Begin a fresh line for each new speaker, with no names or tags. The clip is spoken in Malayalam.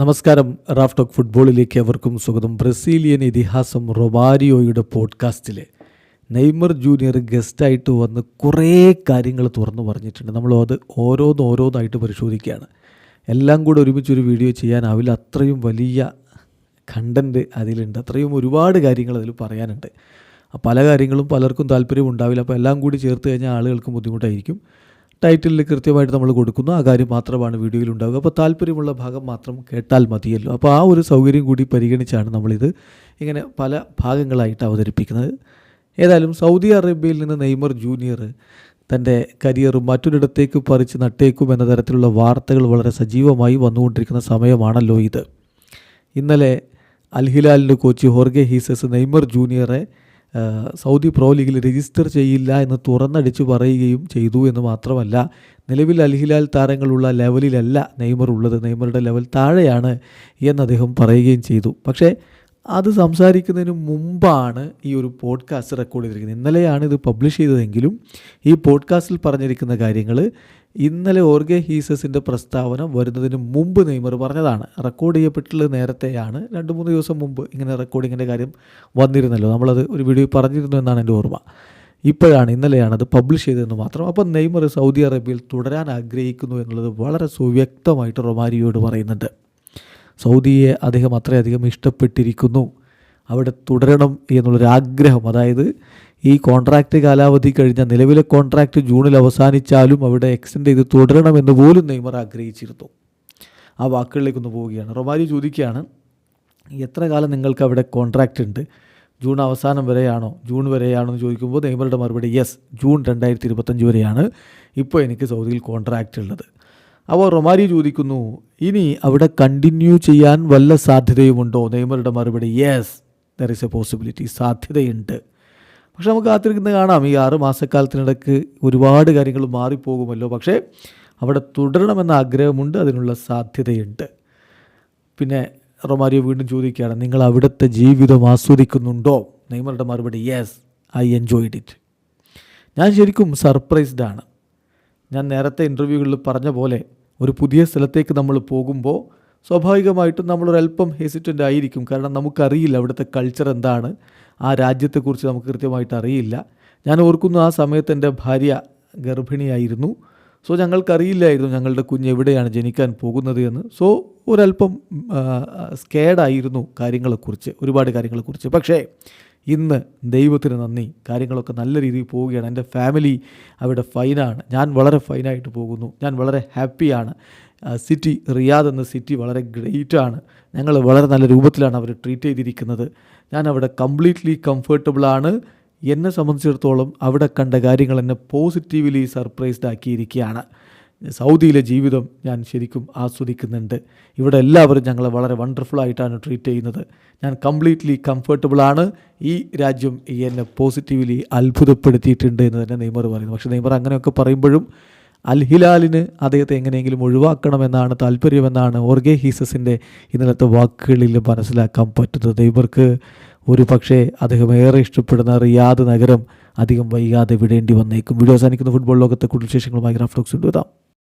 നമസ്കാരം. റാഫ് ടോക്ക് ഫുട്ബോളിലേക്ക് അവർക്കും സ്വാഗതം. ബ്രസീലിയൻ ഇതിഹാസം റൊമാരിയോയുടെ പോഡ്കാസ്റ്റിൽ നെയ്മർ ജൂനിയർ ഗസ്റ്റായിട്ട് വന്ന് കുറേ കാര്യങ്ങൾ തുറന്നു പറഞ്ഞിട്ടുണ്ട്. നമ്മൾ അത് ഓരോന്ന് ഓരോന്നായിട്ട് പരിശോധിക്കുകയാണ്. എല്ലാം കൂടെ ഒരുമിച്ചൊരു വീഡിയോ ചെയ്യാനാവില്ല അത്രയും വലിയ കണ്ടന്റ് അതിലുണ്ട്. അത്രയും ഒരുപാട് കാര്യങ്ങൾ അതിൽ പറയാനുണ്ട്. പല കാര്യങ്ങളും പലർക്കും താല്പര്യം ഉണ്ടാവില്ല അപ്പോൾ എല്ലാം കൂടി ചേർത്ത് കഴിഞ്ഞാൽ ആളുകൾക്ക് ബുദ്ധിമുട്ടായിരിക്കും. ടൈറ്റിലിൽ കൃത്യമായിട്ട് നമ്മൾ കൊടുക്കുന്നു. ആ കാര്യം മാത്രമാണ് വീഡിയോയിൽ ഉണ്ടാവുക. അപ്പോൾ താല്പര്യമുള്ള ഭാഗം മാത്രം കേട്ടാൽ മതിയല്ലോ. അപ്പോൾ ആ ഒരു സൗകര്യം കൂടി പരിഗണിച്ചാണ് നമ്മളിത് ഇങ്ങനെ പല ഭാഗങ്ങളായിട്ട് അവതരിപ്പിക്കുന്നത്. ഏതായാലും സൗദി അറേബ്യയിൽ നിന്ന് നെയ്മർ ജൂനിയർ തന്റെ കരിയർ മറ്റൊരിടത്തേക്ക് പറിച്ച് നട്ടേക്കും എന്ന തരത്തിലുള്ള വാർത്തകൾ വളരെ സജീവമായി വന്നുകൊണ്ടിരിക്കുന്ന സമയമാണല്ലോ ഇത്. ഇന്നലെ അൽഹിലാലിന്റെ കോച്ച് ഹോർഗെ ഹീസസ് നെയ്മർ ജൂനിയറെ സൗദി പ്രോ ലീഗിൽ രജിസ്റ്റർ ചെയ്യില്ല എന്ന് തുറന്നടിച്ച് പറയുകയും ചെയ്തു എന്ന് മാത്രമല്ല നിലവിൽ അൽഹിലാൽ താരങ്ങളുള്ള ലെവലിലല്ല നെയ്മർ ഉള്ളത്. നെയ്മറുടെ ലെവൽ താഴെയാണ് എന്ന് അദ്ദേഹം പറയുകയും ചെയ്തു. പക്ഷേ അത് സംസാരിക്കുന്നതിന് മുമ്പാണ് ഈ ഒരു പോഡ്കാസ്റ്റ് റെക്കോർഡ് ചെയ്തിരിക്കുന്നത്. ഇന്നലെയാണ് ഇത് പബ്ലിഷ് ചെയ്തതെങ്കിലും ഈ പോഡ്കാസ്റ്റിൽ പറഞ്ഞിരിക്കുന്ന കാര്യങ്ങൾ ഇന്നലെ ഓർഗെ ഹീസസിന്റെ പ്രസ്താവന വരുന്നതിന് മുമ്പ് നെയ്മർ പറഞ്ഞതാണ്. റെക്കോർഡ് ചെയ്യപ്പെട്ടുള്ളത് നേരത്തെയാണ്. രണ്ട് മൂന്ന് ദിവസം മുമ്പ് ഇങ്ങനെ റെക്കോർഡിങ്ങിന്റെ കാര്യം വന്നിരുന്നല്ലോ. നമ്മളത് ഒരു വീഡിയോ പറഞ്ഞിരുന്നു എന്നാണ് എന്റെ ഓർമ്മ. ഇപ്പോഴാണ് ഇന്നലെയാണ് അത് പബ്ലിഷ് ചെയ്തതെന്ന് മാത്രം. അപ്പോൾ നെയ്മർ സൗദി അറേബ്യയിൽ തുടരാൻ ആഗ്രഹിക്കുന്നു എന്നുള്ളത് വളരെ സുവ്യക്തമായിട്ട് റൊമാരിയോട് പറയുന്നുണ്ട്. സൗദിയെ അദ്ദേഹം അത്രയധികം ഇഷ്ടപ്പെട്ടിരിക്കുന്നു. അവിടെ തുടരണം എന്നുള്ളൊരാഗ്രഹം. അതായത് ഈ കോൺട്രാക്റ്റ് കാലാവധി കഴിഞ്ഞ നിലവിലെ കോൺട്രാക്റ്റ് ജൂണിൽ അവസാനിച്ചാലും അവിടെ എക്സ്റ്റെൻഡ് ചെയ്ത് തുടരണമെന്ന് പോലും നെയ്മർ ആഗ്രഹിച്ചിരുന്നു. ആ വാക്കുകളിലേക്കൊന്ന് പോവുകയാണ്. റൊമാരി ചോദിക്കുകയാണ് എത്ര കാലം നിങ്ങൾക്ക് അവിടെ കോൺട്രാക്റ്റ് ഉണ്ട്? ജൂൺ അവസാനം വരെയാണോ? ജൂൺ വരെയാണോ? എന്ന് ചോദിക്കുമ്പോൾ നെയ്മറുടെ മറുപടി യെസ് ജൂൺ രണ്ടായിരത്തി ഇരുപത്തഞ്ച് വരെയാണ്. ഇപ്പോൾ എനിക്ക് സൗദിയിൽ കോൺട്രാക്റ്റ് ഉള്ളത്. അപ്പോൾ റൊമാരി ചോദിക്കുന്നു ഇനി അവിടെ കണ്ടിന്യൂ ചെയ്യാൻ വല്ല സാധ്യതയുമുണ്ടോ? നെയ്മറുടെ മറുപടി yes there is a possibility സാധ്യതയുണ്ട്. പക്ഷെ നമുക്ക് കാത്തിരിക്കുന്നത് കാണാം. ഈ ആറ് മാസക്കാലത്തിനിടയ്ക്ക് ഒരുപാട് കാര്യങ്ങൾ മാറിപ്പോകുമല്ലോ. പക്ഷേ അവിടെ തുടരണമെന്ന ആഗ്രഹമുണ്ട് അതിനുള്ള സാധ്യതയുണ്ട്. പിന്നെ റൊമാരിയോ വീണ്ടും ചോദിക്കുകയാണ് നിങ്ങൾ അവിടുത്തെ ജീവിതം ആസ്വദിക്കുന്നുണ്ടോ? നെയ്മറുടെ മറുപടി യെസ് ഐ എൻജോയ്ഡ് ഇറ്റ് ഞാൻ ശരിക്കും സർപ്രൈസ്ഡാണ് ഞാൻ നേരത്തെ ഇന്റർവ്യൂകളിൽ പറഞ്ഞ പോലെ ഒരു പുതിയ സ്ഥലത്തേക്ക് നമ്മൾ പോകുമ്പോൾ സ്വാഭാവികമായിട്ടും നമ്മളൊരല്പം ഹെസിറ്റന്റ് ആയിരിക്കും. കാരണം നമുക്കറിയില്ല അവിടുത്തെ കൾച്ചർ എന്താണ്. ആ രാജ്യത്തെക്കുറിച്ച് നമുക്ക് കൃത്യമായിട്ട് അറിയില്ല. ഞാൻ ഓർക്കുന്നു ആ സമയത്ത് എന്റെ ഭാര്യ ഗർഭിണിയായിരുന്നു. സോ ഞങ്ങൾക്കറിയില്ലായിരുന്നു ഞങ്ങളുടെ കുഞ്ഞ് എവിടെയാണ് ജനിക്കാൻ പോകുന്നത് എന്ന്. സോ ഒരല്പം സ്കേഡായിരുന്നു കാര്യങ്ങളെക്കുറിച്ച് ഒരുപാട് കാര്യങ്ങളെക്കുറിച്ച്. പക്ഷേ ഇന്ന് ദൈവത്തിന് നന്ദി. കാര്യങ്ങളൊക്കെ നല്ല രീതിയിൽ പോവുകയാണ്. എന്റെ ഫാമിലി അവിടെ ഫൈനാണ്. ഞാൻ വളരെ ഫൈനായിട്ട് പോകുന്നു. ഞാൻ വളരെ ഹാപ്പിയാണ്. സിറ്റി റിയാദ് എന്ന സിറ്റി വളരെ ഗ്രേറ്റാണ്. ഞങ്ങൾ വളരെ നല്ല രൂപത്തിലാണ് അവർ ട്രീറ്റ് ചെയ്തിരിക്കുന്നത്. ഞാൻ അവിടെ കംപ്ലീറ്റ്ലി കംഫർട്ടബിളാണ്. എന്നെ സംബന്ധിച്ചിടത്തോളം അവിടെ കണ്ട കാര്യങ്ങൾ എന്നെ പോസിറ്റീവ്ലി സർപ്രൈസ്ഡ് ആക്കിയിരിക്കുകയാണ്. സൗദിയിലെ ജീവിതം ഞാൻ ശരിക്കും ആസ്വദിക്കുന്നുണ്ട്. ഇവിടെ എല്ലാവരും ഞങ്ങളെ വളരെ വണ്ടർഫുൾ ആയിട്ടാണ് ട്രീറ്റ് ചെയ്യുന്നത്. ഞാൻ കംപ്ലീറ്റ്ലി കംഫർട്ടബിളാണ് ഈ രാജ്യം എന്നെ പോസിറ്റീവ്ലി അത്ഭുതപ്പെടുത്തിയിട്ടുണ്ട് എന്ന് തന്നെ നെയ്മർ പറയുന്നു. പക്ഷേ നെയ്മർ അങ്ങനെയൊക്കെ പറയുമ്പോഴും അൽ ഹിലാലിന് അദ്ദേഹത്തെ എങ്ങനെയെങ്കിലും ഒഴിവാക്കണമെന്നാണ് താല്പര്യമെന്നാണ് ഓർഗെ ഹീസസിന്റെ ഇന്നലത്തെ വാക്കുകളിൽ മനസ്സിലാക്കാൻ പറ്റുന്നത്. ഇവർക്ക് ഒരു പക്ഷേ അദ്ദേഹം ഏറെ ഇഷ്ടപ്പെടുന്ന റിയാദ് നഗരം അധികം വൈകാതെ വിടേണ്ടി വന്നേക്കും. വീഡിയോ അവസാനിക്കുന്ന ഫുട്ബോൾ ലോകത്തെ കൂടുതൽ വിശേഷങ്ങളുമായി ഗ്രാഫ്റ്റോക്സ് കൊണ്ടുവരാം